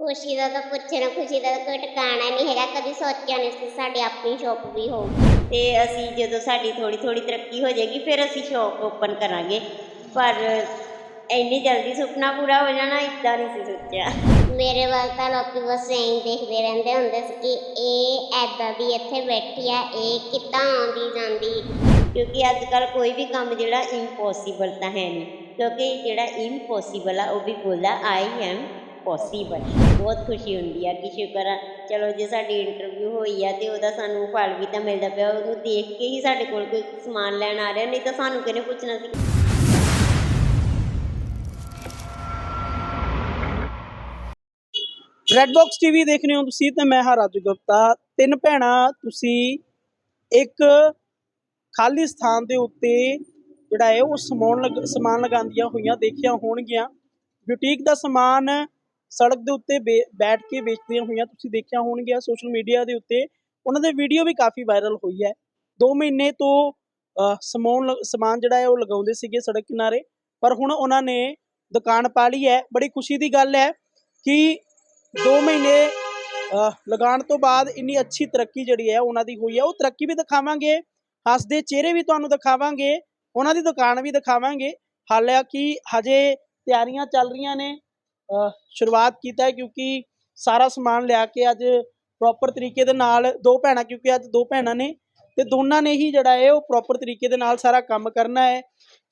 ਖੁਸ਼ੀ ਦਾ ਤਾਂ ਪੁੱਛੇ ਨਾ ਖੁਸ਼ੀ ਦਾ ਤਾਂ ਕੋਈ ਟਿਕਾਣਾ ਨਹੀਂ ਹੈਗਾ ਕਦੀ ਸੋਚਿਆ ਨਹੀਂ ਸੀ ਸਾਡੀ ਆਪਣੀ ਸ਼ੌਪ ਵੀ ਹੋਊਗੀ ਤੇ ਅਸੀਂ ਜਦੋਂ ਸਾਡੀ ਥੋੜੀ ਥੋੜੀ ਤਰੱਕੀ ਹੋ ਜਾਏਗੀ ਫਿਰ ਅਸੀਂ ਸ਼ੌਪ ਓਪਨ ਕਰਾਂਗੇ। ਪਰ ਇੰਨੀ ਜਲਦੀ ਸੁਪਨਾ ਪੂਰਾ ਹੋ ਜਾਣਾ ਇਦਾਂ ਨਹੀਂ ਸੀ ਸੋਚਿਆ। ਮੇਰੇ ਵੱਲ ਤਾਂ ਲੋਕੀ ਬਸ ਐਂ ਹੀ ਦੇਖਦੇ ਰਹਿੰਦੇ ਹੁੰਦੇ ਸੀ ਕਿ ਇਹ ਐਦਾਂ ਦੀ ਇੱਥੇ ਬੈਠੀ ਆ ਇਹ ਕਿੱਦਾਂ ਆਉਂਦੀ ਜਾਂਦੀ। ਕਿਉਂਕਿ ਅੱਜ ਕੱਲ ਕੋਈ ਵੀ ਕੰਮ ਜਿਹੜਾ ਇੰਪੋਸੀਬਲ ਤਾਂ ਹੈ ਨਹੀਂ। ਕਿਉਂਕਿ ਜਿਹੜਾ ਇੰਪੋਸੀਬਲ ਆ ਉਹ ਵੀ ਬੋਲਦਾ ਆਈ ਐਮ ਪੋਸੀਬਲ ਬਹੁਤ ਖੁਸ਼ੀ ਹੁੰਦੀ ਆ ਕਿ ਸ਼ੁਕਰ ਆ। ਚਲੋ ਜੇ ਸਾਡੀ ਇੰਟਰਵਿਊ ਹੋਈ ਆ ਤੇ ਉਹਦਾ ਸਾਨੂੰ ਫਲ ਵੀ ਤਾਂ ਮਿਲਦਾ ਪਿਆ। ਉਹਨੂੰ ਦੇਖ ਕੇ ਹੀ ਸਾਡੇ ਕੋਲ ਕੋਈ ਸਮਾਨ ਲੈਣ ਆ ਰਿਹਾ। ਨਹੀਂ ਤਾਂ ਸਾਨੂੰ ਕਿਹਨੇ ਪੁੱਛਣਾ ਸੀ? ਰੈਡ ਬਾਕਸ ਟੀਵੀ ਦੇਖ ਰਹੇ ਹੋ ਤੁਸੀਂ ਤੇ ਮੈਂ ਹਾਂ ਰਾਜੂ ਗੁਪਤਾ। ਤਿੰਨ ਭੈਣਾਂ, ਤੁਸੀਂ ਇੱਕ ਖਾਲੀ ਸਥਾਨ ਦੇ ਉੱਤੇ ਜਿਹੜਾ ਹੈ ਉਹ ਸਮਾਨ ਸਮਾਨ ਲਗਾਉਂਦੀਆਂ ਹੋਈਆਂ, ਦੇਖੀਆਂ ਹੋਣਗੀਆਂ। ਬਿਊਟੀਕ ਦਾ ਸਮਾਨ ਸੜਕ ਦੇ ਉੱਤੇ ਬੇ- ਬੈਠ ਕੇ ਵੇਚਦੀਆਂ ਹੋਈਆਂ ਤੁਸੀਂ ਦੇਖਿਆ ਹੋਣਗੀਆਂ ਸੋਸ਼ਲ ਮੀਡੀਆ ਦੇ ਉੱਤੇ। ਉਹਨਾਂ ਦੇ ਵੀਡੀਓ ਵੀ ਕਾਫੀ ਵਾਇਰਲ ਹੋਈ ਹੈ। 2 ਮਹੀਨੇ ਤੋਂ ਅਹ, ਸਮਾਨ ਲ- ਸਮਾਨ ਜਿਹੜਾ ਹੈ ਉਹ ਲਗਾਉਂਦੇ ਸੀਗੇ ਸੜਕ ਕਿਨਾਰੇ। ਪਰ ਹੁਣ ਉਹਨਾਂ ਨੇ ਦੁਕਾਨ ਪਾ ਲਈ ਹੈ। ਬੜੀ ਖੁਸ਼ੀ ਦੀ ਗੱਲ ਹੈ ਕਿ 2 ਮਹੀਨੇ ਲਗਾਉਣ ਤੋਂ ਬਾਅਦ ਇੰਨੀ ਅੱਛੀ ਤਰੱਕੀ ਜਿਹੜੀ ਹੈ ਉਹਨਾਂ ਦੀ ਹੋਈ ਹੈ। ਉਹ ਤਰੱਕੀ ਵੀ ਦਿਖਾਵਾਂਗੇ। ਹੱਸਦੇ ਚਿਹਰੇ ਵੀ ਤੁਹਾਨੂੰ ਦਿਖਾਵਾਂਗੇ। ਉਹਨਾਂ ਦੀ ਦੁਕਾਨ ਵੀ ਦਿਖਾਵਾਂਗੇ। ਹਾਲਾਂਕਿ ਹਜੇ ਤਿਆਰੀਆਂ ਚੱਲ ਰਹੀਆਂ ਨੇ। ਸ਼ੁਰੂਆਤ ਕੀਤਾ ਹੈ ਕਿਉਂਕਿ ਸਾਰਾ ਸਮਾਨ ਲਿਆ ਕੇ ਅੱਜ ਪ੍ਰੋਪਰ ਤਰੀਕੇ ਦੇ ਨਾਲ ਦੋ ਭੈਣਾਂ, ਕਿਉਂਕਿ ਅੱਜ ਦੋ ਭੈਣਾਂ ਨੇ ਤੇ ਦੋਨਾਂ ਨੇ ਹੀ ਜਿਹੜਾ ਹੈ ਉਹ ਪ੍ਰੋਪਰ ਤਰੀਕੇ ਦੇ ਨਾਲ ਸਾਰਾ ਕੰਮ ਕਰਨਾ ਹੈ।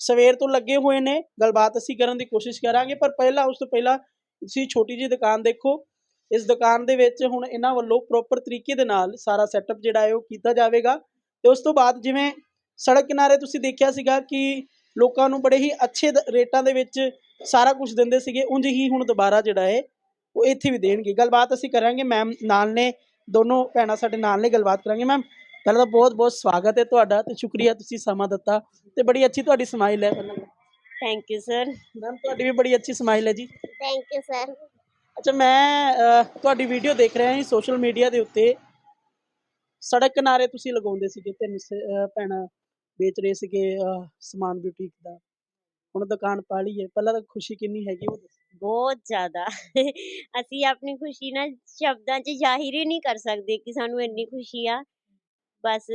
ਸਵੇਰ ਤੋਂ ਲੱਗੇ ਹੋਏ ਨੇ, ਗੱਲਬਾਤ ਅਸੀਂ ਕਰਨ ਦੀ ਕੋਸ਼ਿਸ਼ ਕਰਾਂਗੇ, ਪਰ ਪਹਿਲਾਂ, ਉਸ ਤੋਂ ਪਹਿਲਾਂ ਤੁਸੀਂ ਛੋਟੀ ਜਿਹੀ ਦੁਕਾਨ ਦੇਖੋ। ਇਸ ਦੁਕਾਨ ਦੇ ਵਿੱਚ ਹੁਣ ਇਹਨਾਂ ਵੱਲੋਂ ਪ੍ਰੋਪਰ ਤਰੀਕੇ ਦੇ ਨਾਲ ਸਾਰਾ ਸੈਟਅਪ ਜਿਹੜਾ ਹੈ ਉਹ ਕੀਤਾ ਜਾਵੇਗਾ। ਤੇ ਉਸ ਤੋਂ ਬਾਅਦ ਜਿਵੇਂ ਸੜਕ ਕਿਨਾਰੇ ਤੁਸੀਂ ਦੇਖਿਆ ਸੀਗਾ ਕਿ ਲੋਕਾਂ ਨੂੰ ਬੜੇ ਹੀ ਅੱਛੇ ਰੇਟਾਂ ਦੇ ਵਿੱਚ ਸਾਰਾ ਕੁਝ ਦਿੰਦੇ ਸੀਗੇ ਉਂਝ ਹੀ ਹੁਣ ਦੁਬਾਰਾ ਜਿਹੜਾ ਹੈ ਉਹ ਇੱਥੇ ਵੀ ਦੇਣਗੇ। ਗੱਲਬਾਤ ਅਸੀਂ ਕਰਾਂਗੇ ਮੈਮ ਨਾਲ ਨੇ ਦੋਨੋਂ ਭੈਣਾਂ ਸਾਡੇ ਨਾਲ ਨੇ ਗੱਲਬਾਤ ਕਰਾਂਗੇ। ਮੈਮ ਪਹਿਲਾਂ ਤਾਂ ਬਹੁਤ ਬਹੁਤ ਸਵਾਗਤ ਹੈ ਤੁਹਾਡਾ ਤੇ ਸ਼ੁਕਰੀਆ ਤੁਸੀਂ ਸਮਾਂ ਦਿੱਤਾ ਤੇ ਬੜੀ ਅੱਛੀ ਤੁਹਾਡੀ ਸਮਾਈਲ ਹੈ। ਥੈਂਕ ਯੂ ਸਰ ਮੈਮ ਤੁਹਾਡੀ ਵੀ ਬੜੀ ਅੱਛੀ ਸਮਾਈਲ ਹੈ ਜੀ। ਥੈਂਕ ਯੂ ਸਰ ਅੱਛਾ ਮੈਂ ਤੁਹਾਡੀ ਵੀਡੀਓ ਦੇਖ ਰਿਹਾ ਸੀ ਸੋਸ਼ਲ ਮੀਡੀਆ ਦੇ ਉੱਤੇ। ਸੜਕ ਕਿਨਾਰੇ ਤੁਸੀਂ ਲਗਾਉਂਦੇ ਸੀਗੇ ਤਿੰਨ ਭੈਣਾਂ ਵੇਚ ਰਹੇ ਸੀਗੇ ਸਮਾਨ ਬਿਊਟੀਕ ਦਾ। ਹੁਣ ਦੁਕਾਨ ਪਾ ਲਈ ਹੈ ਪਹਿਲਾਂ ਤਾਂ ਖੁਸ਼ੀ ਕਿੰਨੀ ਹੈਗੀ ਉਹ ਦੱਸੋ। ਬਹੁਤ ਜ਼ਿਆਦਾ। ਅਸੀਂ ਆਪਣੀ ਖੁਸ਼ੀ ਨਾ ਸ਼ਬਦਾਂ 'ਚ ਜ਼ਾਹਿਰ ਹੀ ਨਹੀਂ ਕਰ ਸਕਦੇ ਕਿ ਸਾਨੂੰ ਇੰਨੀ ਖੁਸ਼ੀ ਆ। ਬਸ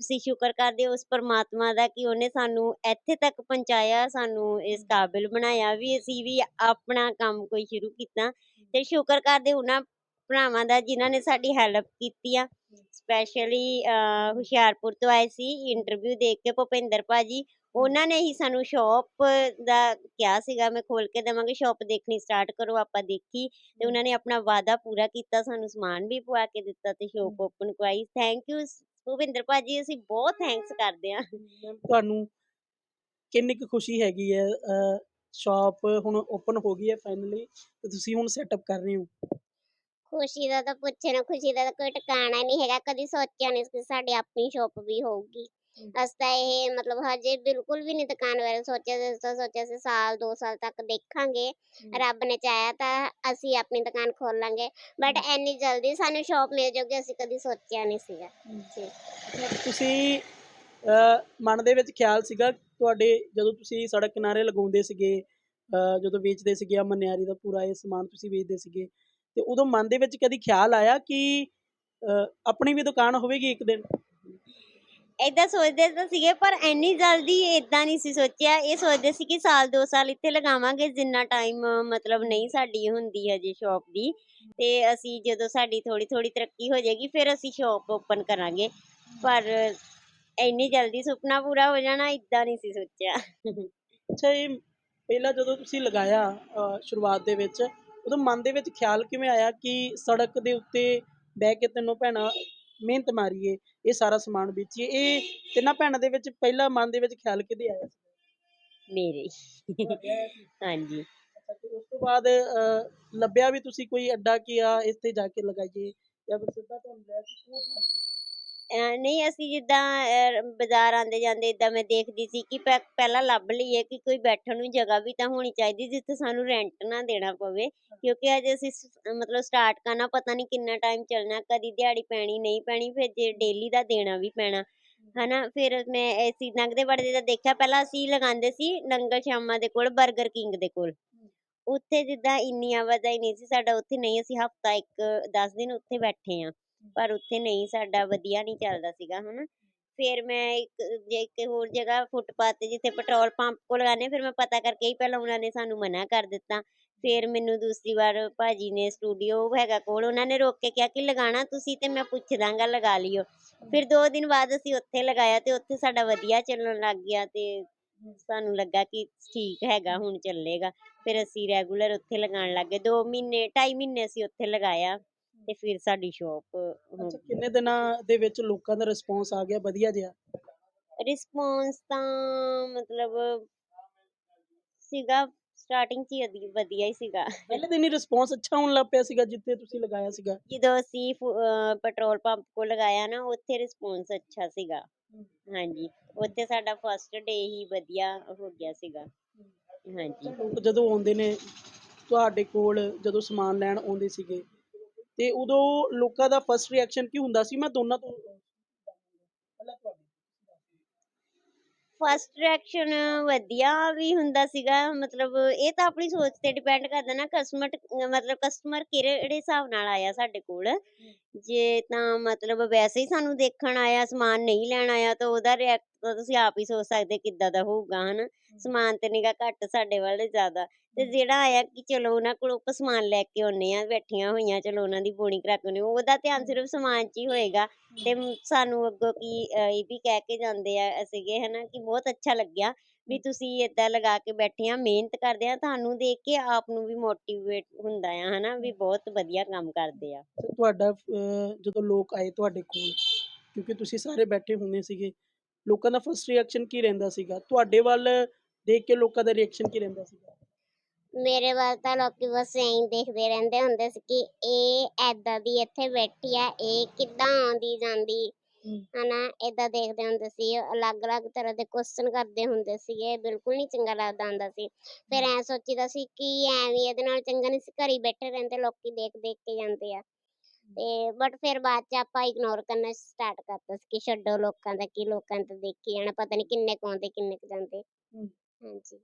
ਅਸੀਂ ਸ਼ੁਕਰ ਕਰਦੇ ਉਸ ਪਰਮਾਤਮਾ ਦਾ ਕਿ ਉਹਨੇ ਸਾਨੂੰ ਇੱਥੇ ਤੱਕ ਪਹੁੰਚਾਇਆ ਸਾਨੂੰ ਇਸ ਕਾਬਿਲ ਬਣਾਇਆ ਵੀ ਅਸੀਂ ਵੀ ਆਪਣਾ ਕੰਮ ਕੋਈ ਸ਼ੁਰੂ ਕੀਤਾ। ਤੇ ਸ਼ੁਕਰ ਕਰਦੇ ਉਹਨਾਂ ਭਰਾਵਾਂ ਦਾ ਜਿਨ੍ਹਾਂ ਨੇ ਸਾਡੀ ਹੈਲਪ ਕੀਤੀ ਆ। ਸਪੈਸ਼ਲੀ ਹੁਸ਼ਿਆਰਪੁਰ ਤੋਂ ਆਏ ਸੀ ਇੰਟਰਵਿਊ ਦੇਖ ਕੇ ਭੁਪਿੰਦਰ ਭਾਜੀ ਉਹਨਾਂ ਨੇ ਹੀ ਸਾਨੂੰ ਸ਼ੌਪ ਦਾ ਕਿਹਾ ਸੀਗਾ ਮੈਂ ਖੋਲ ਕੇ ਦੇਵਾਂਗੀ ਸ਼ੌਪ ਦੇਖਣੀ ਸਟਾਰਟ ਕਰੋ ਆਪਾਂ ਦੇਖੀ। ਤੇ ਉਹਨਾਂ ਨੇ ਆਪਣਾ ਵਾਅਦਾ ਪੂਰਾ ਕੀਤਾ ਸਾਨੂੰ ਸਮਾਨ ਵੀ ਪਵਾ ਕੇ ਦਿੱਤਾ ਤੇ ਸ਼ੌਪ ਓਪਨ ਕਰਵਾਈ। ਥੈਂਕ ਯੂ ਭੁਪਿੰਦਰ ਭਾਜੀ ਅਸੀਂ ਬਹੁਤ ਥੈਂਕਸ ਕਰਦੇ ਮੈਮ ਤੁਹਾਨੂੰ ਕਿੰਨੀ ਕੁ ਖੁਸ਼ੀ ਹੈਗੀ ਹੈ ਸ਼ਾਪ ਹੁਣ ਓਪਨ ਹੋ ਗਈ ਹੈ ਫਾਈਨਲੀ ਤੇ ਤੁਸੀਂ ਹੁਣ ਸੈਟਅਪ ਕਰ ਰਹੇ ਹੋ? ਖੁਸ਼ੀ ਦਾ ਤਾਂ ਪੁੱਛੇ ਨਾ ਖੁਸ਼ੀ ਦਾ ਤਾਂ ਕੋਈ ਟਿਕਾਣਾ ਨਹੀਂ ਹੈਗਾ। ਕਦੀ ਸੋਚਿਆ ਨਹੀਂ ਸੀ ਕਿ ਸਾਡੀ ਆਪਣੀ ਸ਼ੌਪ ਵੀ ਹੋਊਗੀ। ਅਸੀਂ ਤਾਂ ਇਹ ਮਤਲਬ ਹਜੇ ਬਿਲਕੁਲ ਵੀ ਨਹੀਂ ਦੁਕਾਨ ਬਾਰੇ ਸੋਚਿਆ ਸੀ ਅਸੀਂ ਤਾਂ ਸੋਚਿਆ ਸੀ ਸਾਲ 2 ਸਾਲ ਤੱਕ ਦੇਖਾਂਗੇ। ਰੱਬ ਨੇ ਚਾਹਿਆ ਤਾਂ ਅਸੀਂ ਆਪਣੀ ਦੁਕਾਨ ਖੋਲ ਲਾਂਗੇ ਬਟ ਇੰਨੀ ਜਲਦੀ ਸਾਨੂੰ ਸ਼ੌਪ ਮਿਲ ਜਾਊਗੀ ਅਸੀਂ ਕਦੀ ਸੋਚਿਆ ਨਹੀਂ ਸੀਗਾ। ਜੀ। ਤੁਸੀਂ ਅਹ, ਮਨ ਦੇ ਵਿੱਚ ਖਿਆਲ ਸੀਗਾ ਤੁਹਾਡੇ ਜਦੋਂ ਤੁਸੀਂ ਸੜਕ ਕਿਨਾਰੇ ਲਗਾਉਂਦੇ ਸੀਗੇ ਅਹ, ਜਦੋਂ ਵੇਚਦੇ ਸੀਗੇ ਆ ਮਨਿਆਰੀ ਦਾ ਪੂਰਾ ਇਹ ਸਮਾਨ ਤੁਸੀਂ ਵੇਚਦੇ ਸੀਗੇ ਤੇ ਉਦੋਂ ਮਨ ਦੇ ਵਿੱਚ ਕਦੀ ਖਿਆਲ ਆਇਆ ਕਿ ਅਹ, ਆਪਣੀ ਵੀ ਦੁਕਾਨ ਹੋਵੇਗੀ ਇੱਕ ਦਿਨ? ਏਦਾਂ ਸੋਚਦੇ ਤਾਂ ਸੀਗੇ ਪਰ ਇੰਨੀ ਜਲਦੀ ਏਦਾਂ ਨਹੀਂ ਸੀ ਸੋਚਿਆ। ਇਹ ਸੋਚਦੇ ਸੀ ਕਿ ਸਾਲ ਦੋ ਸਾਲ ਇੱਥੇ ਲਗਾਵਾਂਗੇ ਜਿੰਨਾ ਟਾਈਮ ਮਤਲਬ ਨਹੀਂ ਸਾਡੀ ਹੁੰਦੀ ਹਜੇ ਸ਼ੌਪ ਦੀ। ਤੇ ਅਸੀਂ ਜਦੋਂ ਸਾਡੀ ਥੋੜੀ ਥੋੜੀ ਤਰੱਕੀ ਹੋ ਜਾਏਗੀ ਫਿਰ ਅਸੀਂ ਸ਼ੌਪ ਓਪਨ ਕਰਾਂਗੇ। ਪਰ ਇੰਨੀ ਜਲਦੀ ਸੁਪਨਾ ਪੂਰਾ ਹੋ ਜਾਣਾ ਇਦਾਂ ਨਹੀਂ ਸੀ ਸੋਚਿਆ। ਅੱਛਾ ਇਹ ਪਹਿਲਾਂ ਜਦੋਂ ਤੁਸੀਂ ਲਗਾਇਆ ਅਹ, ਸ਼ੁਰੂਆਤ ਦੇ ਵਿੱਚ ਉਦੋਂ ਮਨ ਦੇ ਵਿੱਚ ਖਿਆਲ ਕਿਵੇਂ ਆਇਆ ਕਿ ਸੜਕ ਦੇ ਉੱਤੇ ਬਹਿ ਕੇ ਤੈਨੂੰ ਭੈਣਾਂ ਮਿਹਨਤ ਮਾਰੀਏ ਇਹ ਸਾਰਾ ਸਮਾਨ ਵੇਚੀਏ ਇਹ ਤਿੰਨਾਂ ਭੈਣਾਂ ਦੇ ਵਿੱਚ ਪਹਿਲਾ ਮਨ ਦੇ ਵਿੱਚ ਖਿਆਲ ਕਿਹਦੇ ਆਇਆ ਸੀ ਮੇਰੇ। ਹਾਂਜੀ ਅੱਛਾ ਤੇ ਉਸ ਤੋਂ ਬਾਅਦ ਅਹ, ਲੱਭਿਆ ਵੀ ਤੁਸੀਂ ਕੋਈ ਅੱਡਾ ਕਿ ਆ ਇੱਥੇ ਜਾ ਕੇ ਲਗਾਈਏ ਜਾਂ ਫਿਰ ਸਿੱਧਾ ਤੁਹਾਨੂੰ ਲੈ ਕੇ ਉਹ ਥਾਂ ਤੇ? ਨਹੀਂ ਅਸੀਂ ਜਿੱਦਾਂ ਅਹ, ਬਾਜ਼ਾਰ ਆਂਦੇ ਜਾਂਦੇ ਇਦਾਂ ਮੈਂ ਦੇਖਦੀ ਸੀ ਕਿ ਪਹਿ- ਪਹਿਲਾਂ ਲੱਭ ਲਈਏ ਕਿ ਕੋਈ ਬੈਠਣ ਨੂੰ ਜਗ੍ਹਾ ਵੀ ਤਾਂ ਹੋਣੀ ਚਾਹੀਦੀ ਜਿੱਥੇ ਸਾਨੂੰ ਰੈਂਟ ਨਾ ਦੇਣਾ ਪਵੇ। ਕਿਉਂਕਿ ਅੱਜ ਅਸੀਂ ਸ- ਮਤਲਬ ਸਟਾਰਟ ਕਰਨਾ ਪਤਾ ਨਹੀਂ ਕਿੰਨਾ ਟਾਈਮ ਚੱਲਣਾ ਕਦੀ ਦਿਹਾੜੀ ਪੈਣੀ ਨਹੀਂ ਪੈਣੀ ਫਿਰ ਜੇ ਡੇਲੀ ਦਾ ਦੇਣਾ ਵੀ ਪੈਣਾ। ਹਨਾ ਫਿਰ ਮੈਂ ਅਸੀਂ ਲੰਘਦੇ ਵੜਦੇ ਦਾ ਦੇਖਿਆ ਪਹਿਲਾਂ ਅਸੀਂ ਲਗਾਉਂਦੇ ਸੀ ਨੰਗਲ ਸ਼ਾਮਾ ਦੇ ਕੋਲ 버ਗਰ ਕਿੰਗ ਦੇ ਕੋਲ। ਉੱਥੇ ਜਿੱਦਾਂ ਇੰਨੀ ਆਵਾਜਾਈ ਨਹੀਂ ਸੀ ਸਾਡਾ ਉੱਥੇ ਨਹੀਂ ਅਸੀਂ ਹਫਤਾ ਇੱਕ 10 ਦਿਨ ਉੱਥੇ ਬੈਠੇ ਆ ਪਰ ਉੱਥੇ ਨਹੀਂ, ਸਾਡਾ ਵਧੀਆ ਨਹੀਂ ਚੱਲਦਾ ਸੀਗਾ, ਹਨਾ। ਫਿਰ ਮੈਂ ਇੱਕ, ਜੇ ਇੱਕ ਹੋਰ ਜਗ੍ਹਾ ਫੁੱਟਪਾਥ ਤੇ ਜਿੱਥੇ ਪੈਟਰੋਲ ਪੰਪ ਕੋਲ ਲਗਾਉਂਦੇ ਫਿਰ ਮੈਂ ਪਤਾ ਕਰਕੇ ਹੀ ਪਹਿਲਾਂ ਉਹਨਾਂ ਨੇ ਸਾਨੂੰ ਮਨਾ ਕਰ ਦਿੱਤਾ। ਫਿਰ ਮੈਨੂੰ ਦੂਸਰੀ ਵਾਰ ਭਾਜੀ ਨੇ ਸਟੂਡੀਓ ਹੈਗਾ ਕੋਲ, ਉਹਨਾਂ ਨੇ ਰੋਕ ਕੇ ਕਿਹਾ ਕਿ ਲਗਾਣਾ ਤੁਸੀਂ ਤੇ ਮੈਂ ਪੁੱਛ ਦਾਂਗਾ, ਲਗਾ ਲਿਓ। ਫਿਰ 2 ਦਿਨ ਬਾਅਦ ਅਸੀਂ ਉੱਥੇ ਲਗਾਇਆ ਤੇ ਉੱਥੇ ਸਾਡਾ ਵਧੀਆ ਚੱਲਣ ਲੱਗ ਗਿਆ ਤੇ ਸਾਨੂੰ ਲੱਗਾ ਕਿ ਠੀਕ ਹੈਗਾ, ਹੁਣ ਚੱਲੇਗਾ। ਫਿਰ ਅਸੀਂ ਰੈਗੂਲਰ ਉੱਥੇ ਲਗਾਉਣ ਲੱਗ ਗਏ। 2 ਮਹੀਨੇ 2.5 ਮਹੀਨੇ ਅਸੀਂ ਉੱਥੇ ਲਗਾਇਆ। ਤੇ ਫਿਰ ਸਾਡੀ ਸ਼ੌਪ ਅੱਛਾ ਕਿੰਨੇ ਦਿਨਾਂ ਦੇ ਵਿੱਚ ਲੋਕਾਂ ਦਾ ਰਿਸਪੌਂਸ ਆ ਗਿਆ? ਵਧੀਆ ਜਿਹਾ? ਰਿਸਪੌਂਸ ਤਾਂ ਮਤਲਬ ਸੀਗਾ ਸਟਾਰਟਿੰਗ 'ਚ ਹੀ ਵਧੀ- ਵਧੀਆ ਹੀ ਸੀਗਾ। ਪਹਿਲੇ ਦਿਨ ਹੀ ਰਿਸਪੌਂਸ ਅੱਛਾ ਹੋਣ ਲੱਗ ਪਿਆ ਸੀਗਾ ਜਿੱਥੇ ਤੁਸੀਂ ਲਗਾਇਆ ਸੀਗਾ? ਜਦੋਂ ਅਸੀਂ ਫੁ- ਅਹ ਪੈਟਰੋਲ ਪੰਪ ਕੋਲ ਲਗਾਇਆ ਨਾ ਉੱਥੇ ਰਿਸਪੌਂਸ ਅੱਛਾ ਸੀਗਾ। ਹਾਂਜੀ ਉੱਥੇ ਸਾਡਾ ਫਸਟ ਡੇ ਹੀ ਵਧੀਆ ਹੋ ਗਿਆ ਸੀਗਾ। ਹਾਂਜੀ। ਲੋਕ ਜਦੋਂ ਆਉਂਦੇ ਨੇ ਤੁਹਾਡੇ ਕੋਲ ਜਦੋਂ ਸਮਾਨ ਲੈਣ ਆਉਂਦੇ ਸੀਗੇ ਤੇ ਉਦੋਂ ਲੋਕਾਂ ਦਾ ਫਰਸਟ ਰਿਐਕਸ਼ਨ ਕੀ ਹੁੰਦਾ ਸੀ? ਮੈਂ ਦੋਨਾਂ ਤੋਂ ਪਹਿਲਾਂ ਤੁਹਾਡੀ ਫਸਟ ਰਿਐਕਸ਼ਨ ਵਧੀਆ ਵੀ ਹੁੰਦਾ ਸੀਗਾ, ਮਤਲਬ ਇਹ ਤਾਂ ਆਪਣੀ ਸੋਚ ਤੇ ਡਿਪੈਂਡ ਕਰਦਾ ਨਾ ਕਸਟਮਰ ਮਤਲਬ ਕਸਟਮਰ ਕਿਹੜੇ ਹਿਸਾਬ ਨਾਲ ਆਇਆ ਸਾਡੇ ਕੋਲ? ਜੇ ਤਾਂ ਮਤਲਬ ਵੈਸੇ ਹੀ ਸਾਨੂੰ ਦੇਖਣ ਆਇਆ ਸਮਾਨ ਨਹੀਂ ਲੈਣ ਆਇਆ ਤਾਂ ਉਹਦਾ ਰਿਐਕਟ ਤੁਸੀਂ ਆਪ ਹੀ ਸੋਚ ਸਕਦੇ ਕਿੱਦਾਂ ਦਾ ਹੋਊਗਾ ਹਨਾ? ਸਮਾਨ ਤੇ ਨਿਗਾ ਘੱਟ ਸਾਡੇ ਵੱਲ ਜ਼ਿਆਦਾ। ਤੇ ਜਿਹੜਾ ਆਇਆ ਕਿ ਚਲੋ ਉਹਨਾਂ ਕੋਲੋਂ ਆਪਾਂ ਸਮਾਨ ਲੈ ਕੇ ਆਉਨੇ ਆ ਬੈਠੀਆਂ ਹੋਈਆਂ ਚਲੋ ਉਹਨਾਂ ਦੀ ਬੋਣੀ ਕਰਾ ਕੇ ਆਉਂਦੇ ਹਾਂ, ਉਹਦਾ ਧਿਆਨ ਸਿਰਫ ਸਮਾਨ 'ਚ ਹੀ ਹੋਏਗਾ। ਤੇ ਮ- ਸਾਨੂੰ ਅੱਗੋਂ ਕੀ ਇਹ ਵੀ ਕਹਿ ਕੇ ਜਾਂਦੇ ਆ ਸੀਗੇ ਹਨਾ ਕਿ ਬਹੁਤ ਅੱਛਾ ਲੱਗਿਆ। ਵੀ ਤੁਸੀਂ ਏਦਾਂ ਲਗਾ ਕੇ ਬੈਠੇ ਆ ਮਿਹਨਤ ਕਰਦੇ ਆ ਤੁਹਾਨੂੰ ਦੇਖ ਕੇ ਆਪ ਨੂੰ ਵੀ ਮੋਟੀਵੇਟ ਹੁੰਦਾ ਆ ਹਨਾ ਵੀ ਬਹੁਤ ਵਧੀਆ ਕੰਮ ਕਰਦੇ ਆ। ਤੁਹਾਡਾ ਅਹ, ਜਦੋਂ ਲੋਕ ਆਏ ਤੁਹਾਡੇ ਕੋਲ ਕਿਉਂਕਿ ਤੁਸੀਂ ਸਾਰੇ ਬੈਠੇ ਹੁੰਦੇ ਸੀਗੇ ਲੋਕਾਂ ਦਾ ਫਰਸਟ ਰਿਐਕਸ਼ਨ ਕੀ ਰਹਿੰਦਾ ਸੀਗਾ? ਤੁਹਾਡੇ ਵੱਲ ਦੇਖ ਕੇ ਲੋਕਾਂ ਦਾ ਰਿਐਕਸ਼ਨ ਕੀ ਰਹਿੰਦਾ ਸੀਗਾ? ਮੇਰੇ ਵੱਲ ਤਾਂ ਲੋਕੀ ਬਸ ਐਂ ਦੇਖਦੇ ਰਹਿੰਦੇ ਹੁੰਦੇ ਸੀ ਕਿ ਇਹ ਐਦਾਂ ਦੀ ਇੱਥੇ ਬੈਠੀ ਆ ਇਹ ਕਿੱਦਾਂ ਆਉਂਦੀ ਜਾਂਦੀ ਹਨਾ ਏਦਾਂ ਦੇਖਦੇ ਹੁੰਦੇ ਸੀ ਅਲੱਗ-ਅਲੱਗ ਤਰ੍ਹਾਂ ਦੇ ਕੁਐਸਚਨ ਕਰਦੇ ਹੁੰਦੇ ਸੀਗੇ ਬਿਲਕੁਲ ਨਹੀਂ ਚੰਗਾ ਲੱਗਦਾ ਹੁੰਦਾ ਸੀ। ਫਿਰ ਐ ਸੋਚੀਦਾ ਸੀ ਕਿ ਐਵੇਂ ਇਹਦੇ ਨਾਲ ਚੰਗਾ ਨਹੀਂ ਸੀ ਘਰ ਬੈਠੇ ਰਹਿੰਦੇ ਲੋਕੀ ਦੇਖ ਦੇਖ ਕੇ ਜਾਂਦੇ ਆ। ਤੇ ਬਟ ਫਿਰ ਬਾਅਦ ਚ ਆਪਾਂ ਇਗਨੋਰ ਕਰਨਾ ਸਟਾਰਟ ਕਰਤਾ ਸੀ ਕਿ ਛੱਡੋ ਲੋਕਾਂ ਦਾ ਕੀ ਲੋਕਾਂ ਤਾਂ ਦੇਖੀ ਜਾਣਾ ਪਤਾ ਨਹੀਂ ਕਿੰਨੇ ਕੁ ਆਉਂਦੇ ਕਿੰਨੇ ਕੁ ਜਾਂਦੇ। ਹਾਂਜੀ।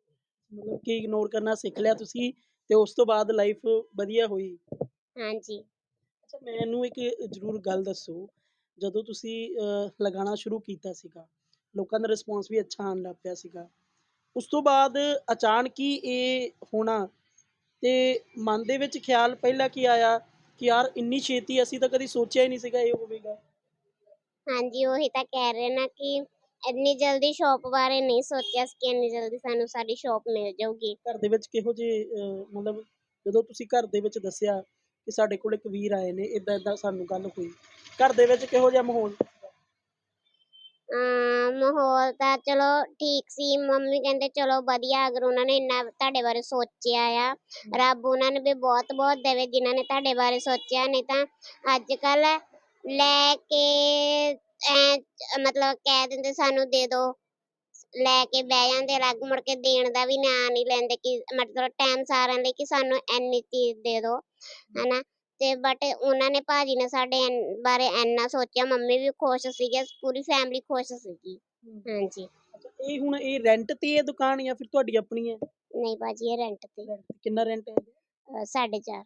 ਮਤਲਬ ਕਿ ਇਗਨੋਰ ਕਰਨਾ ਸਿੱਖ ਲਿਆ ਤੁਸੀਂ ਤੇ ਉਸ ਤੋਂ ਬਾਅਦ ਲਾਈਫ ਵਧੀਆ ਹੋਈ। ਹਾਂਜੀ। ਅੱਛਾ ਮੈਨੂੰ ਇੱਕ ਜ਼ਰੂਰ ਗੱਲ ਦੱਸੋ ਜਦੋਂ ਤੁਸੀਂ ਲਗਾਉਣਾ ਸ਼ੁਰੂ ਕੀਤਾ ਸੀਗਾ ਲੋਕਾਂ ਦਾ ਰਿਸਪੌਂਸ ਵੀ ਅੱਛਾ ਆਉਣ ਲੱਗ ਪਿਆ ਸੀਗਾ। ਉਸ ਤੋਂ ਬਾਅਦ ਅਚਾਨਕ ਹੀ ਇਹ ਹੋਣਾ ਤੇ ਮਨ ਦੇ ਵਿੱਚ ਖਿਆਲ ਪਹਿਲਾਂ ਕੀ ਆਇਆ ਕਿ ਯਾਰ ਇੰਨੀ ਛੇਤੀ ਅਸੀਂ ਤਾਂ ਕਦੀ ਸੋਚਿਆ ਹੀ ਨਹੀਂ ਸੀਗਾ ਇਹ ਹੋਵੇਗਾ। ਹਾਂਜੀ ਉਹੀ ਤਾਂ ਕਹਿ ਰਹੇ ਨਾ ਕਿ ਇੰਨੀ ਜਲਦੀ ਸ਼ੌਪ ਬਾਰੇ ਨਹੀਂ ਸੋਚਿਆ ਸੀ ਕਿ ਇੰਨੀ ਜਲਦੀ ਸਾਨੂੰ ਸਾਡੀ ਸ਼ੌਪ ਮਿਲ ਜਾਊਗੀ। ਘਰ ਦੇ ਵਿੱਚ ਕਿਹੋ ਜਿਹੇ ਅਹ, ਮਤਲਬ ਜਦੋਂ ਤੁਸੀਂ ਘਰ ਦੇ ਵਿੱਚ ਦੱਸਿਆ ਕਿ ਸਾਡੇ ਕੋਲ ਇੱਕ ਵੀਰ ਆਏ ਨੇ ਇਦਾਂ ਇਦਾਂ ਸਾਨੂੰ ਗੱਲ ਹੋਈ ਘਰ ਦੇ ਵਿੱਚ ਕਿਹੋ ਜਿਹਾ ਮਾਹੌਲ? ਅਮ ਮਾਹੌਲ ਤਾਂ ਚਲੋ ਠੀਕ ਸੀ। ਮੰਮੀ ਕਹਿੰਦੇ ਚਲੋ ਵਧੀਆ, ਅਗਰ ਉਹਨਾਂ ਨੇ ਇੰਨਾ ਤੁਹਾਡੇ ਬਾਰੇ ਸੋਚਿਆ ਆ, ਰੱਬ ਉਹਨਾਂ ਨੂੰ ਵੀ ਬਹੁਤ ਬਹੁਤ ਦੇਵੇ ਜਿਨ੍ਹਾਂ ਨੇ ਤੁਹਾਡੇ ਬਾਰੇ ਸੋਚਿਆ। ਨਹੀਂ ਤਾਂ ਅੱਜ ਕੱਲ ਲੈ ਕੇ ਐ ਮਤਲਬ ਕਹਿ ਦਿੰਦੇ ਸਾਨੂੰ ਦੇ ਦੋ। ਲੈ ਕੇ ਬਹਿ ਜਾਂਦੇ ਅਲੱਗ ਮੁੜ ਕੇ ਦੇਣ ਦਾ ਵੀ ਨਾਂ ਨਹੀਂ ਲੈਂਦੇ ਕਿ ਮਤਲਬ ਟਾਈਮ ਸਾਰਿਆਂ ਲਈ ਕਿ ਸਾਨੂੰ ਇੰਨੀ ਚੀਜ਼ ਦੇ ਦੋ, ਹਨਾ। ਤੇ ਬਟ ਉਹਨਾਂ ਨੇ ਭਾਜੀ ਨੇ ਸਾਡੇ ਐਨ- ਬਾਰੇ ਇੰਨਾ ਸੋਚਿਆ ਮੰਮੀ ਵੀ ਖੁਸ਼ ਸੀਗੇ ਪੂਰੀ ਫੈਮਿਲੀ ਖੁਸ਼ ਸੀਗੀ। ਹਾਂਜੀ। ਅੱਛਾ ਇਹ ਹੁਣ ਇਹ ਰੈਂਟ ਤੇ ਹੈ ਦੁਕਾਨ ਜਾਂ ਫਿਰ ਤੁਹਾਡੀ ਆਪਣੀ ਹੈ? ਨਹੀਂ ਭਾਜੀ ਇਹ ਰੈਂਟ ਤੇ। ਕਿੰਨਾ ਰੈਂਟ ਹੈ? ਅਹ ਸਾਢੇ ਚਾਰ।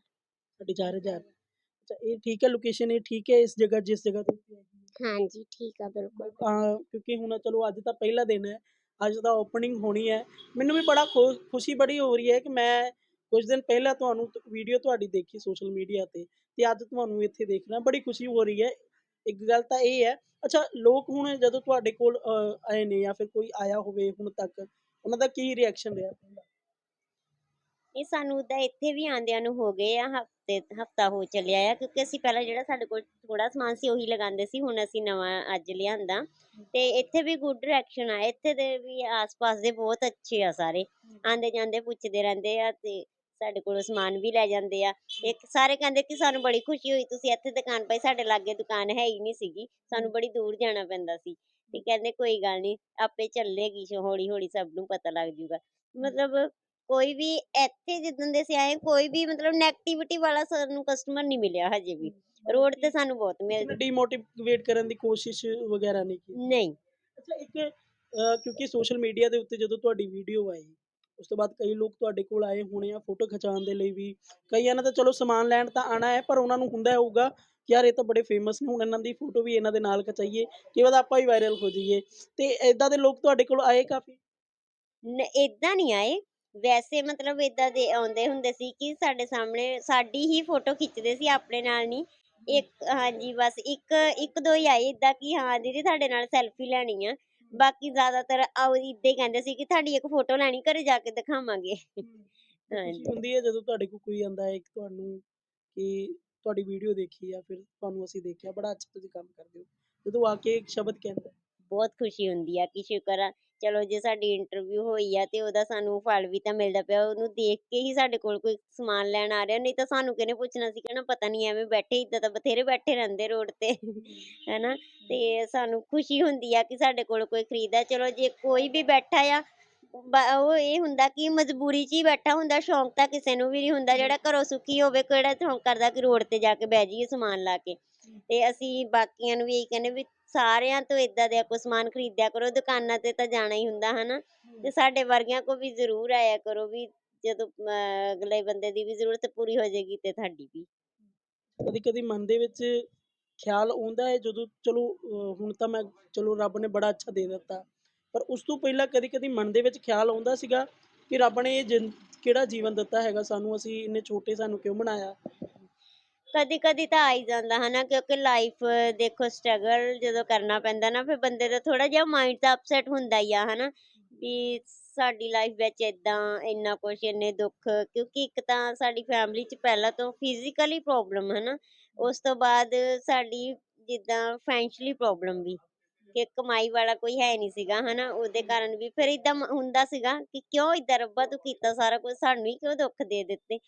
ਸਾਢੇ ਚਾਰ ਹਜ਼ਾਰ। ਅੱਛਾ ਇਹ ਠੀਕ ਹੈ ਲੋਕੇਸ਼ਨ ਇਹ ਠੀਕ ਹੈ ਇਸ ਜਗ੍ਹਾ ਜਿਸ ਜਗ੍ਹਾ ਤੇ ਤੁਸੀਂ ਹੈਗੇ ਹੋ? ਹਾਂਜੀ ਠੀਕ ਆ ਬਿਲਕੁਲ। ਤਾਂ ਕਿਉਂਕਿ ਹੁਣ ਚਲੋ ਅੱਜ ਤਾਂ ਪਹਿਲਾ ਦਿਨ ਹੈ ਅੱਜ ਦਾ ਓਪਨਿੰਗ ਹੋਣੀ ਹੈ। ਮੈਨੂੰ ਵੀ ਬੜਾ ਖੁ- ਖੁਸ਼ੀ ਬੜੀ ਹੋ ਰਹੀ ਹੈ ਕਿ ਮੈਂ ਕੁਝ ਦਿਨ ਪਹਿਲਾਂ ਤੁਹਾਨੂੰ ਵੀਡੀਓ ਤੁਹਾਡੀ ਦੇਖੀ ਸੋਸ਼ਲ ਮੀਡੀਆ ਤੇ ਤੇ ਅੱਜ ਤੁਹਾਨੂੰ ਇੱਥੇ ਦੇਖਣਾ ਬੜੀ ਖੁਸ਼ੀ ਹੋ ਰਹੀ ਹੈ। ਇੱਕ ਗੱਲ ਤਾਂ ਇਹ ਹੈ ਅੱਛਾ ਲੋਕ ਹੁਣ ਜਦੋਂ ਤੁਹਾਡੇ ਕੋਲ ਆਏ ਨੇ ਜਾਂ ਫਿਰ ਕੋਈ ਆਇਆ ਹੋਵੇ ਹੁਣ ਤੱਕ ਉਹਨਾਂ ਦਾ ਕੀ ਰਿਐਕਸ਼ਨ ਰਿਹਾ? ਇਹ ਸਾਨੂੰ ਤਾਂ ਇੱਥੇ ਵੀ ਆਂਦਿਆਂ ਨੂੰ ਹੋ ਗਏ ਆ ਹਫ਼ਤੇ ਹਫਤਾ ਹੋ ਚੱਲਿਆ ਆ ਕਿਉਂਕਿ ਅਸੀਂ ਪਹਿਲਾਂ ਜਿਹੜਾ ਸਾਡੇ ਕੋਲ ਥੋੜਾ ਸਮਾਨ ਸੀ ਉਹੀ ਲਗਾਉਂਦੇ ਸੀ ਹੁਣ ਅਸੀਂ ਨਵਾਂ ਅੱਜ ਲਿਆਂਦਾ। ਤੇ ਇੱਥੇ ਵੀ ਗੁੱਡ ਰਿਐਕਸ਼ਨ ਆ ਇੱਥੇ ਦੇ ਵੀ ਆਸ-ਪਾਸ ਦੇ ਬਹੁਤ ਅੱਛੇ ਆ ਸਾਰੇ ਆਂਦੇ ਜਾਂਦੇ ਪੁੱਛਦੇ ਰਹਿੰਦੇ ਆ ਤੇ ਸਾਡੇ ਕੋਲੋਂ ਸਮਾਨ ਵੀ ਲੈ ਜਾਂਦੇ ਆ। ਇੱਕ ਸਾਰੇ ਕਹਿੰਦੇ ਕਿ ਸਾਨੂੰ ਬੜੀ ਖੁਸ਼ੀ ਹੋਈ ਤੁਸੀਂ ਇੱਥੇ ਦੁਕਾਨ ਪਾਈ ਸਾਡੇ ਲਾਗੇ ਦੁਕਾਨ ਹੈ ਹੀ ਨਹੀਂ ਸੀਗੀ ਸਾਨੂੰ ਬੜੀ ਦੂਰ ਜਾਣਾ ਪੈਂਦਾ ਸੀ। ਤੇ ਕਹਿੰਦੇ ਕੋਈ ਗੱਲ ਨਹੀਂ ਆਪੇ ਚੱਲੇਗੀ ਹੌਲੀ ਹੌਲੀ ਸਭ ਨੂੰ ਪਤਾ ਲੱਗ ਜੂਗਾ। ਮਤਲਬ ਕੋਈ ਵੀ ਇੱਥੇ ਜਿੱਦਣ ਦੇ ਅਸੀਂ ਆਏ ਕੋਈ ਵੀ ਮਤਲਬ ਨੈਗੇਟਿਵਿਟੀ ਵਾਲਾ ਸਾਨੂੰ ਕਸਟਮਰ ਨਹੀਂ ਮਿਲਿਆ ਹਜੇ ਵੀ। ਰੋਡ ਤੇ ਸਾਨੂੰ ਬਹੁਤ ਮਿਲ ਡੀਮੋਟੀਵੇਟ ਕਰਨ ਦੀ ਕੋਸ਼ਿਸ਼ ਵਗੈਰਾ ਨਹੀਂ ਕੀਤੀ? ਨਹੀਂ। ਅੱਛਾ ਇੱਕ ਕਿਉਂਕਿ ਸੋਸ਼ਲ ਮੀਡੀਆ ਦੇ ਉੱਤੇ ਜਦੋਂ ਤੁਹਾਡੀ ਵੀਡੀਓ ਆਈ ਉਸ ਤੋਂ ਬਾਅਦ ਕਈ ਲੋਕ ਤੁਹਾਡੇ ਕੋਲ ਆਏ ਹੋਣੇ ਆ ਫੋਟੋ ਖਿਚਾਉਣ ਦੇ ਲਈ ਵੀ। ਕਈਆਂ ਨੇ ਤਾਂ ਚਲੋ ਸਮਾਨ ਲੈਣ ਤਾਂ ਆਣਾ ਹੈ ਪਰ ਉਹਨਾਂ ਨੂੰ ਹੁੰਦਾ ਹੋਊਗਾ ਯਾਰ ਇਹ ਤਾਂ ਬੜੇ ਫੇਮਸ ਨੇ ਹੁਣ ਇਹਨਾਂ ਦੀ ਫੋਟੋ ਵੀ ਇਹਨਾਂ ਦੇ ਨਾਲ ਖਿਚਾਈਏ ਕਿ ਉਹਦਾ ਆਪਾਂ ਵੀ ਵਾਇਰਲ ਹੋ ਜਾਈਏ। ਤੇ ਇਦਾਂ ਦੇ ਲੋਕ ਤੁਹਾਡੇ ਕੋਲ ਆਏ ਕਾਫੀ? ਇਦਾਂ ਨਹੀਂ ਆਏ। ਵੈਸੇ ਮਤਲਬ ਇਦਾਂ ਦੇ ਆਉਂਦੇ ਹੁੰਦੇ ਸੀ ਕਿ ਸਾਡੇ ਸਾਹਮਣੇ ਸਾਡੀ ਹੀ ਫੋਟੋ ਖਿੱਚਦੇ ਸੀ ਆਪਣੇ ਨਾਲ ਨਹੀਂ। ਇੱਕ ਹਾਂਜੀ ਬਸ ਇੱਕ ਇੱਕ ਦੋ ਹੀ ਆਏ ਇਦਾਂ ਕਿ ਹਾਂ ਦੀਦੀ ਤੁਹਾਡੇ ਨਾਲ ਸੈਲਫੀ ਲੈਣੀ ਆ। ਬਾਕੀ ਜ਼ਿਆਦਾਤਰ ਆਉ ਇਦਾਂ ਹੀ ਕਹਿੰਦੇ ਸੀ ਕਿ ਤੁਹਾਡੀ ਇੱਕ ਫੋਟੋ ਲੈਣੀ ਘਰੇ ਜਾ ਕੇ ਦਿਖਾਵਾਂਗੇ। ਹਾਂਜੀ। ਹੁੰਦੀ ਹੈ ਜਦੋਂ ਤੁਹਾਡੇ ਕੋਲ ਕੋਈ ਆਂਦਾ ਹੈ ਕਿ ਤੁਹਾਨੂੰ ਕਿ ਤੁਹਾਡੀ ਵੀਡੀਓ ਦੇਖੀ ਆ ਫਿਰ ਤੁਹਾਨੂੰ ਅਸੀਂ ਦੇਖਿਆ ਬੜਾ ਅੱਛਾ ਤੁਸੀਂ ਕੰਮ ਕਰਦੇ ਹੋ। ਜਦੋਂ ਆ ਕੇ ਇੱਕ ਸ਼ਬਦ ਕਹਿੰਦਾ ਬਹੁਤ ਖੁਸ਼ੀ ਹੁੰਦੀ ਆ ਕਿ ਸ਼ੁਕਰ ਆ ਚਲੋ ਜੇ ਸਾਡੀ ਇੰਟਰਵਿਊ ਹੋਈ ਆ ਤੇ ਉਹਦਾ ਸਾਨੂੰ ਫਲ ਵੀ ਤਾਂ ਮਿਲਦਾ ਪਿਆ ਉਹਨੂੰ ਦੇਖ ਕੇ ਹੀ ਸਾਡੇ ਕੋਲ ਕੋਈ ਸਮਾਨ ਲੈਣ ਆ ਰਿਹਾ ਨਹੀਂ ਤਾਂ ਸਾਨੂੰ ਕਿਹਨੇ ਪੁੱਛਣਾ ਸੀ ਕਹਿਣਾ ਪਤਾ ਨਹੀਂ ਐਵੇਂ ਬੈਠੇ ਇਦਾਂ ਤਾਂ ਬਥੇਰੇ ਬੈਠੇ ਰਹਿੰਦੇ ਰੋਡ ਤੇ ਹੈਨਾ? ਤੇ ਸਾਨੂੰ ਖੁਸ਼ੀ ਹੁੰਦੀ ਆ ਕਿ ਸਾਡੇ ਕੋਲ ਕੋਈ ਖਰੀਦਾ ਚਲੋ ਜੇ ਕੋਈ ਵੀ ਬੈਠਾ ਆ ਉਹ ਇਹ ਹੁੰਦਾ ਕਿ ਮਜਬੂਰੀ 'ਚ ਹੀ ਬੈਠਾ ਹੁੰਦਾ ਸ਼ੌਂਕ ਤਾਂ ਕਿਸੇ ਨੂੰ ਵੀ ਨਹੀਂ ਹੁੰਦਾ ਜਿਹੜਾ ਘਰੋਂ ਸੁਖੀ ਹੋਵੇ ਕਿਹੜਾ ਸ਼ੌਂਕ ਕਰਦਾ ਕਿ ਰੋਡ ਤੇ ਜਾ ਕੇ ਬਹਿ ਜਾਈਏ ਸਮਾਨ ਲਾ ਕੇ। ਤੇ ਅਸੀਂ ਬਾਕੀਆਂ ਨੂੰ ਵੀ ਇਹੀ ਕਹਿੰਦੇ ਵੀ ਸਾਰਿਆਂ ਤੋਂ ਇਦਾਂ ਦਾ ਕੋਈ ਸਮਾਨ ਖਰੀਦਿਆ ਕਰੋ ਦੁਕਾਨਾਂ ਤੇ ਤਾਂ ਜਾਣਾ ਹੀ ਹੁੰਦਾ ਹਨਾ? ਤੇ ਸਾਡੇ ਵਰਗਿਆਂ ਕੋ ਵੀ ਜ਼ਰੂਰ ਆਇਆ ਕਰੋ ਵੀ ਜਦੋਂ ਅਹ, ਅਗਲੇ ਬੰਦੇ ਦੀ ਵੀ ਜ਼ਰੂਰਤ ਪੂਰੀ ਹੋ ਜਾਏਗੀ ਤੇ ਤੁਹਾਡੀ ਵੀ। ਕਦੀ ਕਦੀ ਮਨ ਦੇ ਵਿੱਚ ਖਿਆਲ ਆਉਂਦਾ ਹੈ ਜਦੋਂ ਚਲੋ ਅਹ ਹੁਣ ਤਾਂ ਮੈਂ ਚਲੋ ਰੱਬ ਨੇ ਬੜਾ ਅੱਛਾ ਦੇ ਦਿੱਤਾ। ਪਰ ਉਸ ਤੋਂ ਪਹਿਲਾਂ ਕਦੀ ਕਦੀ ਮਨ ਦੇ ਵਿੱਚ ਖਿਆਲ ਆਉਂਦਾ ਸੀਗਾ ਕਿ ਰੱਬ ਨੇ ਇਹ ਜਿੰ- ਕਿਹੜਾ ਜੀਵਨ ਦਿੱਤਾ ਹੈਗਾ ਸਾਨੂੰ ਅਸੀਂ ਇੰਨੇ ਛੋਟੇ ਸਾਨੂੰ ਕਿਉਂ ਬਣਾਇਆ? ਕਦੀ ਕਦੀ ਤਾਂ ਆ ਹੀ ਜਾਂਦਾ ਹਨਾ ਕਿਉਂਕਿ ਲਾਈਫ ਦੇਖੋ ਸਟਰਗਲ ਜਦੋਂ ਕਰਨਾ ਪੈਂਦਾ ਨਾ ਫਿਰ ਬੰਦੇ ਦਾ ਥੋੜਾ ਜਿਹਾ ਮਾਈਂਡ ਤਾਂ ਅਪਸੈਟ ਹੁੰਦਾ ਹੀ ਆ ਹਨਾ ਵੀ ਸਾਡੀ ਲਾਈਫ ਵਿੱਚ ਇਦਾਂ ਇੰਨਾ ਕੁਛ ਇੰਨੇ ਦੁੱਖ ਕਿਉਂਕਿ ਇੱਕ ਤਾਂ ਸਾਡੀ ਫੈਮਿਲੀ 'ਚ ਪਹਿਲਾਂ ਤੋਂ ਫਿਜ਼ੀਕਲੀ ਪ੍ਰੋਬਲਮ ਹਨਾ ਉਸ ਤੋਂ ਬਾਅਦ ਸਾਡੀ ਜਿੱਦਾਂ ਫਾਈਨੈਂਸ਼ਲੀ ਪ੍ਰੋਬਲਮ ਵੀ ਕਿ ਕਮਾਈ ਵਾਲਾ ਕੋਈ ਹੈ ਨਹੀਂ ਸੀਗਾ ਹਨਾ ਉਹਦੇ ਕਾਰਨ ਵੀ ਫਿਰ ਇਦਾਂ ਹੁੰਦਾ ਸੀਗਾ ਕਿ ਕਿਉਂ ਇਦਾਂ ਰੱਬਾ ਤੂੰ ਕੀਤਾ ਸਾਰਾ ਕੁਝ ਸਾਨੂੰ ਹੀ ਕਿਉਂ ਦੁੱਖ ਦੇ ਦਿੱਤੇ।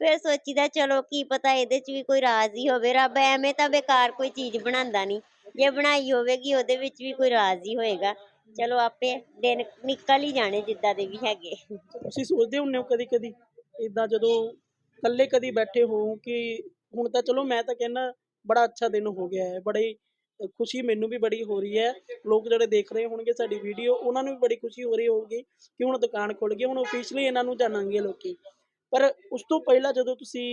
ਫਿਰ ਸੋਚੀਦਾ ਚਲੋ ਕੀ ਪਤਾ ਇਹਦੇ 'ਚ ਵੀ ਕੋਈ ਰਾਜ਼ ਹੀ ਹੋਵੇ। ਰੱਬ ਐਵੇਂ ਤਾਂ ਬੇਕਾਰ ਕੋਈ ਚੀਜ਼ ਬਣਾਉਂਦਾ ਨਹੀਂ। ਜੇ ਬਣਾਈ ਹੋਵੇਗੀ, ਉਹਦੇ ਵਿੱਚ ਵੀ ਕੋਈ ਰਾਜ਼ ਹੀ ਹੋਏਗਾ। ਚਲੋ ਆਪੇ ਦਿਨ ਨਿਕਲ ਹੀ ਜਾਣੇ ਜਿੱਦਾਂ ਦੇ ਵੀ ਹੈਗੇ। ਤੁਸੀਂ ਸੋਚਦੇ ਹੁੰਦੇ ਹੋ ਕਦੀ ਕਦੀ ਇਦਾਂ ਜਦੋਂ ਇਕੱਲੇ ਕਦੀ ਬੈਠੇ ਹੋ ਕਿ ਹੁਣ ਤਾਂ ਚਲੋ ਮੈਂ ਤਾਂ ਕਹਿੰਦਾ ਬੜਾ ਅੱਛਾ ਦਿਨ ਹੋ ਗਿਆ ਹੈ, ਬੜੀ ਖੁਸ਼ੀ ਮੈਨੂੰ ਵੀ ਬੜੀ ਹੋ ਰਹੀ ਹੈ। ਲੋਕ ਜਿਹੜੇ ਦੇਖ ਰਹੇ ਹੋਣਗੇ ਸਾਡੀ ਵੀਡੀਓ, ਉਹਨਾਂ ਨੂੰ ਵੀ ਬੜੀ ਖੁਸ਼ੀ ਹੋ ਰਹੀ ਹੋਊਗੀ ਕਿ ਹੁਣ ਦੁਕਾਨ ਖੁੱਲ ਗਈ, ਹੁਣ ਅਫੀਸ਼ੀਅਲੀ ਇਹਨਾਂ ਨੂੰ ਜਾਣਾਂਗੇ ਲੋਕੀ। ਪਰ ਉਸ ਤੋਂ ਪਹਿਲਾਂ ਜਦੋਂ ਤੁਸੀਂ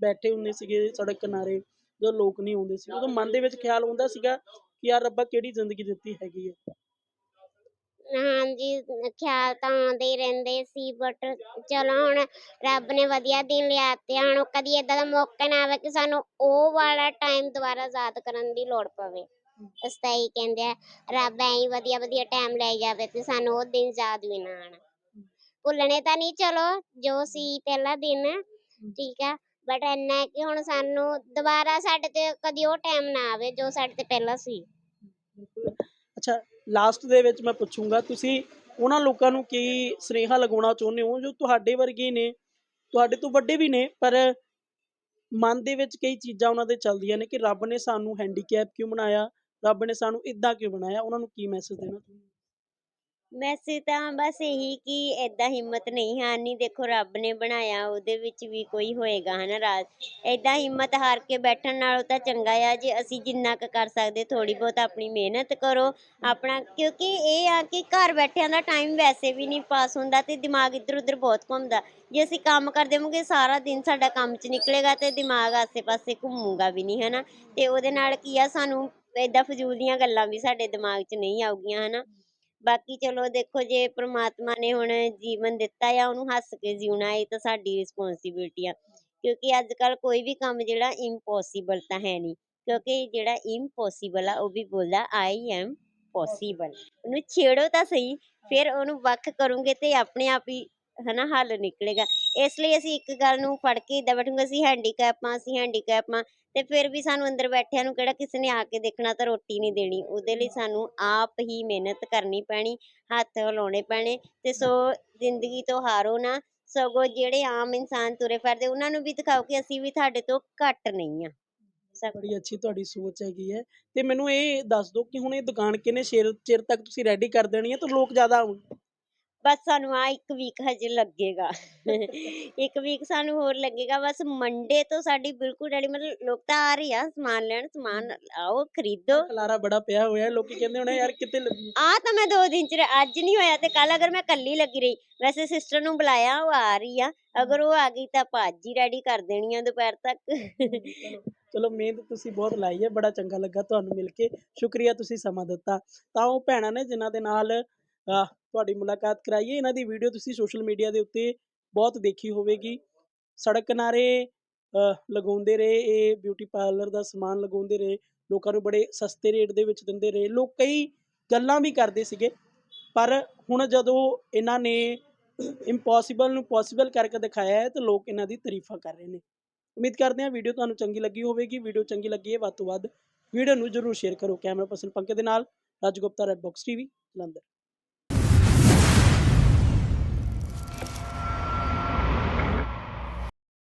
ਬੈਠੇ ਹੁੰਦੇ ਸੀਗੇ ਸੜਕ ਕਿਨਾਰੇ ਜਦੋਂ ਲੋਕ ਨਹੀਂ ਆਉਂਦੇ ਸੀ ਉਦੋਂ ਮਨ ਦੇ ਵਿੱਚ ਖਿਆਲ ਆਉਂਦਾ ਸੀਗਾ ਕਿ ਯਾਰ ਰੱਬਾ ਕਿਹੜੀ ਜ਼ਿੰਦਗੀ ਦਿੱਤੀ ਹੈਗੀ ਹੈ? ਹਾਂਜੀ ਖਿਆਲ ਤਾਂ ਆਉਂਦੇ ਹੀ ਰਹਿੰਦੇ ਸੀ ਬਟ ਚਲੋ ਹੁਣ ਰੱਬ ਨੇ ਵਧੀਆ ਦਿਨ ਲਿਆਤੇ ਆ, ਹੁਣ ਕਦੀ ਏਦਾਂ ਦਾ ਮੌਕਾ ਨਾ ਆਵੇ ਕਿ ਸਾਨੂੰ ਉਹ ਵਾਲਾ ਟਾਈਮ ਦੁਬਾਰਾ ਯਾਦ ਕਰਨ ਦੀ ਲੋੜ ਪਵੇ। ਅਸੀਂ ਕਹਿੰਦੇ ਆ ਰੱਬ ਐਂ ਵਧੀਆ ਵਧੀਆ ਟਾਈਮ ਲੈ ਜਾਵੇ ਤੇ ਸਾਨੂੰ ਉਹ ਦਿਨ ਯਾਦ ਵੀ ਨਾ ਆਣ ਭੁੱਲਣੇ ਤਾਂ ਨਹੀਂ ਚਲੋ ਜੋ ਸੀ ਪਹਿਲਾ ਦਿਨ ਠੀਕ ਆ ਬਟ ਇੰਨਾ ਕਿ ਹੁਣ ਸਾਨੂੰ ਦੁਬਾਰਾ ਸਾਡੇ ਤੇ ਕਦੀ ਉਹ ਟਾਈਮ ਨਾ ਆਵੇ ਜੋ ਸਾਡੇ ਤੇ ਪਹਿਲਾਂ ਸੀ। ਅੱਛਾ ਲਾਸਟ ਦੇ ਵਿੱਚ ਮੈਂ ਪੁੱਛੂੰਗਾ ਤੁਸੀਂ ਉਹਨਾਂ ਲੋਕਾਂ ਨੂੰ ਕੀ ਸੁਨੇਹਾ ਲਗਾਉਣਾ ਚਾਹੁੰਦੇ ਹੋ ਜੋ ਤੁਹਾਡੇ ਵਰਗੇ ਨੇ? ਤੁਹਾਡੇ ਤੋਂ ਵੱਡੇ ਵੀ ਨੇ ਪਰ ਮਨ ਦੇ ਵਿੱਚ ਕਈ ਚੀਜ਼ਾਂ ਉਹਨਾਂ ਦੇ ਚੱਲਦੀਆਂ ਨੇ ਕਿ ਰੱਬ ਨੇ ਸਾਨੂੰ ਹੈਂਡੀਕੈਪ ਕਿਉਂ ਬਣਾਇਆ? ਰੱਬ ਨੇ ਸਾਨੂੰ ਇਦਾਂ ਕਿਉਂ ਬਣਾਇਆ? ਉਹਨਾਂ ਨੂੰ ਕੀ ਮੈਸੇਜ ਦੇਣਾ ਤੁਸੀਂ ਵੈਸੇ ਤਾਂ ਬਸ ਇਹੀ ਕਿ ਏਦਾਂ ਹਿੰਮਤ ਨਹੀਂ ਹਾਰਨੀ, ਦੇਖੋ ਰੱਬ ਨੇ ਬਣਾਇਆ, ਉਹਦੇ ਵਿੱਚ ਵੀ ਕੋਈ ਹੋਏਗਾ, ਹਨਾ, ਰਾਜ। ਏਦਾਂ ਹਿੰਮਤ ਹਾਰ ਕੇ ਬੈਠਣ ਨਾਲੋਂ ਤਾਂ ਚੰਗਾ ਆ, ਜੇ ਅਸੀਂ ਜਿੰਨਾ ਕੁ ਕਰ ਸਕਦੇ ਥੋੜੀ ਬਹੁਤ ਆਪਣੀ ਮਿਹਨਤ ਕਰੋ, ਆਪਣਾ, ਕਿਉਂਕਿ ਇਹ ਆ ਕਿ ਘਰ ਬੈਠਿਆਂ ਦਾ ਟਾਈਮ ਵੈਸੇ ਵੀ ਨਹੀਂ ਪਾਸ ਹੁੰਦਾ ਤੇ ਦਿਮਾਗ ਇੱਧਰ ਉੱਧਰ ਬਹੁਤ ਘੁੰਮਦਾ। ਜੇ ਅਸੀਂ ਕੰਮ ਕਰਦੇ ਹੋਵਾਂਗੇ ਸਾਰਾ ਦਿਨ ਸਾਡਾ ਕੰਮ 'ਚ ਨਿਕਲੇਗਾ ਤੇ ਦਿਮਾਗ ਆਸੇ-ਪਾਸੇ ਘੁੰਮੂਗਾ ਵੀ ਨਹੀਂ, ਹਨਾ। ਤੇ ਉਹਦੇ ਨਾਲ ਕੀ ਆ, ਸਾਨੂੰ ਏਦਾਂ ਫਜ਼ੂਲ ਦੀਆਂ ਗੱਲਾਂ ਵੀ ਸਾਡੇ ਦਿਮਾਗ 'ਚ ਨਹੀਂ ਆਉਗੀਆਂ, ਹਨਾ। ਬਾਕੀ ਚਲੋ ਦੇਖੋ ਜੇ ਪ੍ਰਮਾਤਮਾ ਨੇ ਹੁਣ ਜੀਵਨ ਦਿੱਤਾ ਆ ਉਹਨੂੰ ਹੱਸ ਕੇ ਜਿਉਣਾ ਇਹ ਤਾਂ ਸਾਡੀ ਰਿਸਪੌਂਸਿਬਿਲਟੀ ਆ। ਕਿਉਂਕਿ ਅੱਜ ਕੱਲ ਕੋਈ ਵੀ ਕੰਮ ਜਿਹੜਾ ਇੰਪੋਸੀਬਲ ਤਾਂ ਹੈ ਨਹੀਂ। ਕਿਉਂਕਿ ਜਿਹੜਾ ਇੰਪੋਸੀਬਲ ਆ ਉਹ ਵੀ ਬੋਲਦਾ ਆਈ ਐਮ ਪੋਸੀਬਲ ਉਹਨੂੰ ਛੇੜੋ ਤਾਂ ਸਹੀ ਫਿਰ ਉਹਨੂੰ ਵੱਖ ਕਰੋਗੇ ਤੇ ਆਪਣੇ ਆਪ ਹੀ ਹਨਾ ਹੱਲ ਨਿਕਲੇਗਾ। ਇਸ ਲਈ ਅਸੀਂ ਇੱਕ ਗੱਲ ਨੂੰ ਫੜ ਕੇ ਇਦਾਂ ਬੈਠੂਗੇ ਅਸੀਂ ਹੈਂਡੀਕੈਪ ਆ ਅਸੀਂ ਹੈਂਡੀਕੈਪ ਆ ਤੇ ਫਿਰ ਵੀ ਸਾਨੂੰ ਅੰਦਰ ਬੈਠਿਆਂ ਨੂੰ ਕਿਹੜਾ ਕਿਸੇ ਨੇ ਆ ਕੇ ਦੇਖਣਾ ਤਾਂ ਰੋਟੀ ਨਹੀਂ ਦੇਣੀ। ਉਹਦੇ ਲਈ ਸਾਨੂੰ ਆਪ ਹੀ ਮਿਹਨਤ ਕਰਨੀ ਪੈਣੀ ਹੱਥ ਹਿਲਾਉਣੇ ਪੈਣੇ ਤੇ ਸੋ ਜ਼ਿੰਦਗੀ ਤੋਂ ਹਾਰੋ ਨਾ ਸਗੋਂ ਜਿਹੜੇ ਆਮ ਇਨਸਾਨ ਤੁਰੇ ਫਿਰਦੇ ਉਹਨਾਂ ਨੂੰ ਵੀ ਦਿਖਾਓ ਕਿ ਅਸੀਂ ਵੀ ਤੁਹਾਡੇ ਤੋਂ ਘੱਟ ਨਹੀਂ ਆ ਬੜੀ ਅੱਛੀ ਤੁਹਾਡੀ ਸੋਚ ਹੈਗੀ ਹੈ। ਤੇ ਮੈਨੂੰ ਇਹ ਦੱਸ ਦਿਓ ਕਿ ਹੁਣ ਇਹ ਦੁਕਾਨ ਕਿੰਨੇ ਚਿਰ ਚਿਰ ਤੱਕ ਤੁਸੀਂ ਰੈਡੀ ਕਰ ਦੇਣੀ ਹੈ ਤਾਂ ਲੋਕ ਜ਼ਿਆਦਾ ਆਉਣ? ਬਸ ਸਾਨੂੰ ਆ ਇੱਕ ਵੀਕ ਹਜੇ ਲੱਗੇਗਾ। ਇੱਕ ਵੀਕ ਸਾਨੂੰ ਹੋਰ ਲੱਗੇਗਾ। ਬਸ ਮੰਡੇ ਤੋਂ ਸਾਡੀ ਬਿਲਕੁਲ ਰੈਡੀ ਮਤਲਬ ਲੋਕ ਤਾਂ ਆ ਰਹੇ ਆ ਸਮਾਨ ਲੈਣ ਸਮਾਨ ਆਓ ਖਰੀਦੋ। ਖਲਾਰਾ ਬੜਾ ਪਿਆ ਹੋਇਆ ਹੈ, ਲੋਕੀ ਕਹਿੰਦੇ ਹੋਣੇ ਯਾਰ ਕਿਤੇ ਲੱਗੀ ਆ ਤਾਂ ਮੈਂ ਦੋ ਦਿਨ ਚ ਅੱਜ ਨਹੀਂ ਹੋਇਆ ਤੇ ਕੱਲ ਅਗਰ ਮੈਂ ਕੱਲੀ ਲੱਗੀ ਰਹੀ ਵੈਸੇ ਸਿਸਟਰ ਨੂੰ ਬੁਲਾਇਆ ਉਹ ਆ ਰਹੀ ਆ। ਅਗਰ ਉਹ ਆ ਗਈ ਤਾਂ ਭੱਜ ਹੀ ਰੈਡੀ ਕਰ ਦੇਣੀ ਆ ਦੁਪਹਿਰ ਤੱਕ। ਚਲੋ ਚਲੋ ਮਿਹਨਤ ਤੁਸੀਂ ਬਹੁਤ ਲਾਈ ਹੈ ਬੜਾ ਚੰਗਾ ਲੱਗਾ ਤੁਹਾਨੂੰ ਮਿਲ ਕੇ। ਸ਼ੁਕਰੀਆ ਤੁਸੀਂ ਸਮਾਂ ਦਿੱਤਾ। ਤਾਂ ਉਹ ਭੈਣਾਂ ਨੇ ਜਿਨ੍ਹਾਂ ਦੇ ਨਾਲ ਅਹ, ਤੁਹਾਡੀ ਮੁਲਾਕਾਤ ਕਰਾਈਏ। ਇਹਨਾਂ ਦੀ ਵੀਡੀਓ ਤੁਸੀਂ ਸੋਸ਼ਲ ਮੀਡੀਆ ਦੇ ਉੱਤੇ ਬਹੁਤ ਦੇਖੀ ਹੋਵੇਗੀ। ਸੜਕ ਕਿਨਾਰੇ ਲਗਾਉਂਦੇ ਰਹੇ, ਇਹ ਬਿਊਟੀ ਪਾਰਲਰ ਦਾ ਸਮਾਨ ਲਗਾਉਂਦੇ ਰਹੇ। ਲੋਕਾਂ ਨੂੰ ਬੜੇ ਸਸਤੇ ਰੇਟ ਦੇ ਵਿੱਚ ਦਿੰਦੇ ਰਹੇ। ਲੋਕ ਕਈ ਗੱਲਾਂ ਵੀ ਕਰਦੇ ਸੀਗੇ, ਪਰ ਹੁਣ ਜਦੋਂ ਇਹਨਾਂ ਨੇ ਇੰਪੋਸੀਬਲ ਨੂੰ ਪੋਸੀਬਲ ਕਰਕੇ ਦਿਖਾਇਆ ਹੈ, ਤਾਂ ਲੋਕ ਇਹਨਾਂ ਦੀ ਤਾਰੀਫਾਂ ਕਰ ਰਹੇ ਨੇ। ਉਮੀਦ ਕਰਦੇ ਹਾਂ ਵੀਡੀਓ ਤੁਹਾਨੂੰ ਚੰਗੀ ਲੱਗੀ ਹੋਵੇਗੀ। ਵੀਡੀਓ ਚੰਗੀ ਲੱਗੀ ਹੈ, ਵੱਧ ਤੋਂ ਵੱਧ ਵੀਡੀਓ ਨੂੰ ਜਰੂਰ ਸ਼ੇਅਰ ਕਰੋ। ਕੈਮਰਾ ਪਰਸਨ ਪੰਕਜ ਦੇ ਨਾਲ, Raj Gupta red box TV Jalandhar.